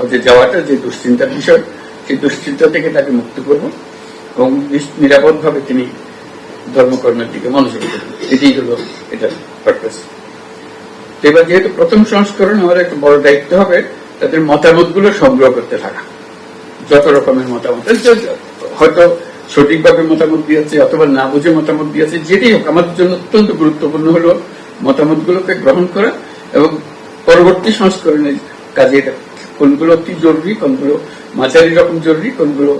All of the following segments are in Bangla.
হজে যাওয়াটা যে দুশ্চিন্তার বিষয়, সেই দুশ্চিন্তা থেকে তাকে মুক্ত করব এবং নিরাপদ ভাবে তিনি ধর্মকর্মের দিকে মনোযোগ দেবেন। এটাই হলো এটার পারপাস এবার যেহেতু প্রথম সংস্করণ আমার একটা বড় দায়িত্ব হবে, তাদের মতামতগুলো সংগ্রহ করতে থাকা। যত রকমের মতামত হয়তো সঠিকভাবে মতামত দিয়েছে অথবা না বুঝে মতামত দিয়েছে, যেটাই হোক, আমাদের জন্য অত্যন্ত গুরুত্বপূর্ণ হলো মতামত গুলোকে গ্রহণ করা এবং পরবর্তী সংস্করণের কাজে এটা কোনগুলো অতি জরুরি, কোনগুলো মাঝারি রকম জরুরি, কোনগুলো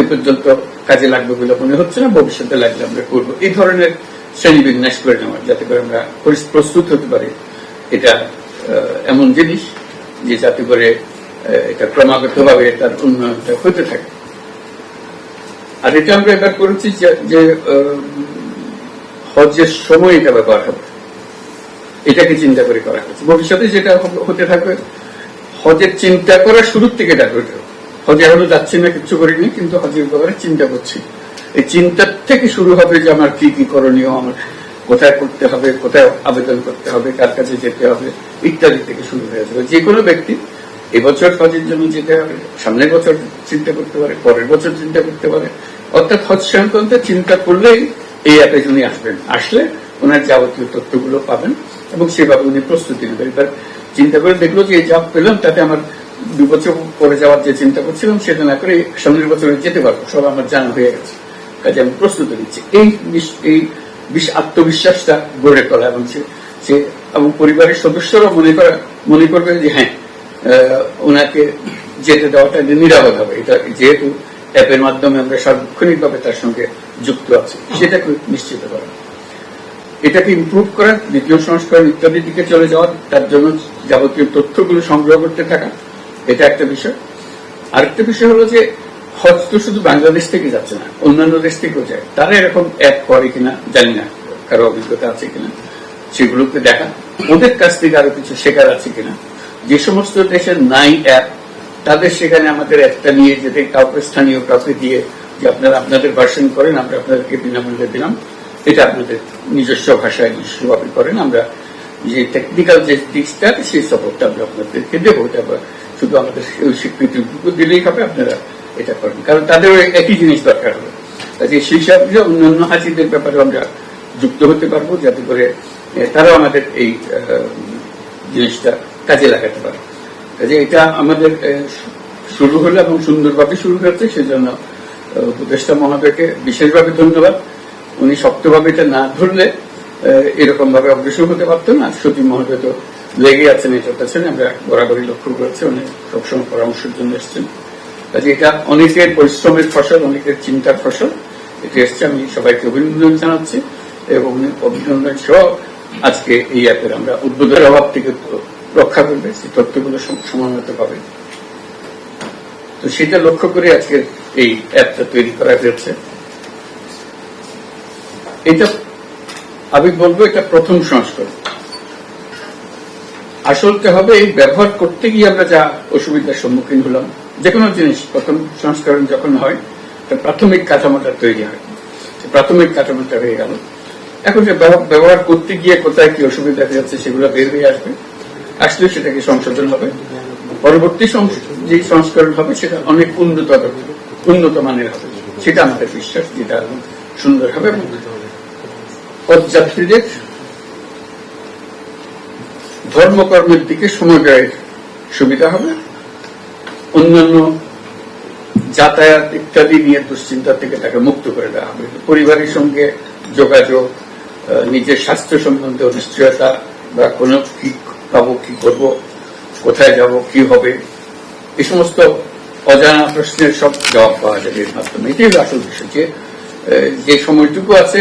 এ পর্যন্ত কাজে লাগবে বলে মনে হচ্ছে না, ভবিষ্যতে লাগলে আমরা করব। এই ধরনের শ্রেণি বিন্যাস করে নেওয়া, যাতে করে আমরা প্রস্তুত হতে পারি। এটা এমন জিনিস যে যাতে করে এটা ক্রমাগত ভাবে তার উন্নয়নটা হতে থাকে। আর এটা আমরা এবার করেছি যে হজের সময় এটা ব্যবহার হবে। এটাকে চিন্তা করে করা হয়েছে ভবিষ্যতে যেটা হতে থাকবে হজের চিন্তা করার শুরুর থেকে হতে হজে এখনও যাচ্ছি না কিছু করিনি, কিন্তু হজের ব্যাপারে চিন্তা করছি। এই চিন্তার থেকে শুরু হবে যে আমার কি কি করণীয়, আমার কোথায় করতে হবে, কোথায় আবেদন করতে হবে, কার কাছে যেতে হবে, ইত্যাদি থেকে শুরু হয়ে যাবে। যে কোনো ব্যক্তি এবছর হজের জন্য যেতে হবে, সামনের বছর চিন্তা করতে পারে, পরের বছর চিন্তা করতে পারে। অর্থাৎ হজ সংক্রান্ত চিন্তা করলেই এই অ্যাপে আসবেন। আসলে ওনার যাবতীয় তথ্যগুলো পাবেন এবং সেভাবে উনি প্রস্তুতি নেবেন। এবার চিন্তা করে দেখল যে জাপ পেলাম, তাতে আমার দু বছর পরে যাওয়ার যে চিন্তা করছিলাম, সেটা না করে সামনের বছরে যেতে পারব, সব আমার জানা হয়ে গেছে। কাজে আমি প্রস্তুতি নিচ্ছি। এই এই আত্মবিশ্বাসটা গড়ে তোলা এবং সে এবং পরিবারের সদস্যরা মনে করা, মনে করবে যে হ্যাঁ ওনাকে যেতে দেওয়াটা নিরাপদ হবে। এটা যেহেতু অ্যাপের মাধ্যমে আমরা সার্বক্ষণিকভাবে তার সঙ্গে যুক্ত আছি, সেটাকে নিশ্চিত করা। এটাকে ইম্প্রুভ করা, দ্বিতীয় সংস্করণ ইত্যাদির দিকে চলে যাওয়া, তার জন্য যাবতীয় তথ্যগুলো সংগ্রহ করতে থাকা, এটা একটা বিষয়। আরেকটা বিষয় হলো যে, হজ তো শুধু বাংলাদেশ থেকে যাচ্ছে না, অন্যান্য দেশ থেকেও যায়। তারা এরকম অ্যাপ করে কিনা জানি না, কারও অভিজ্ঞতা আছে কিনা, সেগুলোকে দেখা। ওদের কাছ থেকে আরও কিছু শেখার আছে কিনা। যে সমস্ত দেশের নাই অ্যাপ তাদের সেখানে আমাদের একটা নিয়ে যেতে, কাউকে স্থানীয় কাউকে দিয়ে যে আপনারা আপনাদের ভার্সন করেন, আমরা আপনাদেরকে বিনামূল্যে দিলাম। এটা আপনাদের নিজস্ব ভাষায় নিজস্বভাবে করেন, আমরা যে টেকনিক্যাল যে দিকটা সেই সাপোর্টটা আমরা আপনাদেরকে দেবো। এটা শুধু আমাদের ওই স্বীকৃতি দিলেই হবে, আপনারা এটা করেন। কারণ তাদের একই জিনিস দরকার হবে। কাজে সেই সাথে অন্যান্য হাজিদের ব্যাপারে আমরা যুক্ত হতে পারব, যাতে করে তারাও আমাদের এই জিনিসটা কাজে লাগাতে পারে। কাজে এটা আমাদের শুরু হলো এবং সুন্দরভাবে শুরু হয়েছে, সেজন্য উপদেষ্টা মহোদয়কে বিশেষভাবে ধন্যবাদ। উনি শক্তভাবে এটা না ধরলে এরকম ভাবে অগ্রসর হতে পারত না। সচিব মহোদয় তো লেগে আছেন এটার পেছনে আমরা বরাবরই লক্ষ্য করেছি, উনি সবসময় পরামর্শের জন্য এসছেন। কাজে এটা অনেকের পরিশ্রমের ফসল, অনেকের চিন্তার ফসল। এটি এসছে, আমি সবাইকে অভিনন্দন জানাচ্ছি এবং অভিনন্দন সহ আজকে এই অ্যাপের আমরা উদ্বোধনের অভাব থেকে রক্ষা করবে, সেই তথ্যগুলো সমন্বিত পাবে তো সেটা লক্ষ্য করে আজকে এই অ্যাপটা তৈরি করা হয়েছে। এটা আমি বলব, এটা প্রথম সংস্করণ। আসলতে হবে এই ব্যবহার করতে গিয়ে আমরা যা অসুবিধার সম্মুখীন হলাম, যে কোনো জিনিস, প্রথম সংস্করণ যখন হয় প্রাথমিক কাঠামোটা তৈরি হয়। প্রাথমিক কাঠামোটা হয়ে গেল। এখন যে ব্যবহার করতে গিয়ে কোথায় কি অসুবিধা যাচ্ছে, সেগুলো বের হয়ে আসবে। আসলে সেটাকে সংশোধন হবে। পরবর্তী যে সংস্করণ হবে, সেটা অনেক উন্নত উন্নত মানের হবে। সেটা আমাদের বিশ্বাস, যেটা সুন্দর হবে। পদযাত্রীদের ধর্মকর্মের দিকে সময় ব্যয়ের সুবিধা হবে। অন্যান্য যাতায়াত ইত্যাদি নিয়ে দুশ্চিন্তা থেকে তাকে মুক্ত করে দেওয়া হবে। পরিবারের সঙ্গে যোগাযোগ নিজের স্বাস্থ্য সম্বন্ধে অনিশ্চয়তা বা কোনো কি পাবো, কি করব, কোথায় যাব, কি হবে, এই সমস্ত অজানা প্রশ্নের সব জবাব পাওয়া যাবে এর মাধ্যমে। এটাই আসল বিষয় যে সময়টুকু আছে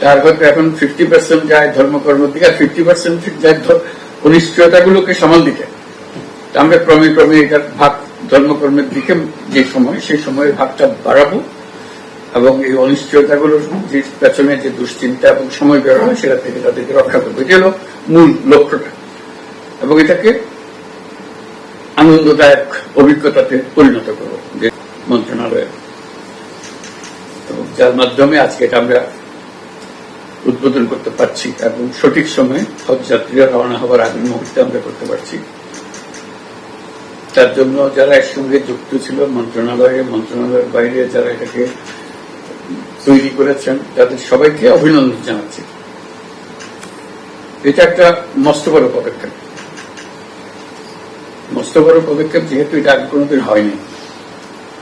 তার হয়তো এখন ফিফটি পার্সেন্ট যায় ধর্মকর্ম দিকে আর ফিফটি পার্সেন্ট যায় অনিশ্চয়তাগুলোকে সামাল দিতে। আমরা ক্রমে ক্রমে এটার ভাগ ধর্মকর্মের দিকে যে সময়, সেই সময়ের ভাগটা বাড়াবো। এবং এই অনিশ্চয়তাগুলোর যে পেছনে যে দুশ্চিন্তা এবং সময় বের হয়, সেটা থেকে তাদেরকে রক্ষা করব। এটা হলো মূল লক্ষ্যটা। এবং এটাকে আনন্দদায়ক অভিজ্ঞতাতে পরিণত করব। যে মন্ত্রণালয়ে। এবং যার মাধ্যমে আজকে এটা আমরা উদ্বোধন করতে পারছি এবং সঠিক সময়ে হজ যাত্রীরা রওনা হওয়ার আগের মুহূর্তে আমরা করতে পারছি। তার জন্য যারা একসঙ্গে যুক্ত ছিল, মন্ত্রণালয়ে, মন্ত্রণালয়ের বাইরে যারা এটাকে তৈরি করেছেন, তাদের সবাইকে অভিনন্দন জানাচ্ছি। এটা একটা মস্ত বড় পদক্ষেপ। মস্ত বড় পদক্ষেপ যেহেতু এটা আগে কোনোদিন হয়নি।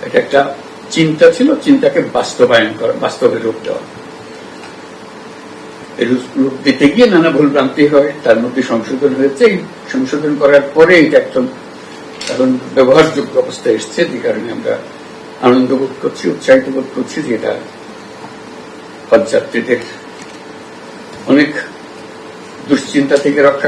এটা একটা চিন্তা ছিল, চিন্তাকে বাস্তবায়ন করা, বাস্তবে রূপ দেওয়া। রূপ- দিতে গিয়ে নানা ভুল ভ্রান্তি হয়, তার মধ্যে সংশোধন হয়েছে। সংশোধন করার পরে এটা একদম এখন ব্যবহারযোগ্য অবস্থা এসছে। যে কারণে আমরা আনন্দ বোধ করছি, উৎসাহিত বোধ করছি যে এটা পদযাত্রীদের অনেক দুশ্চিন্তা থেকে রক্ষা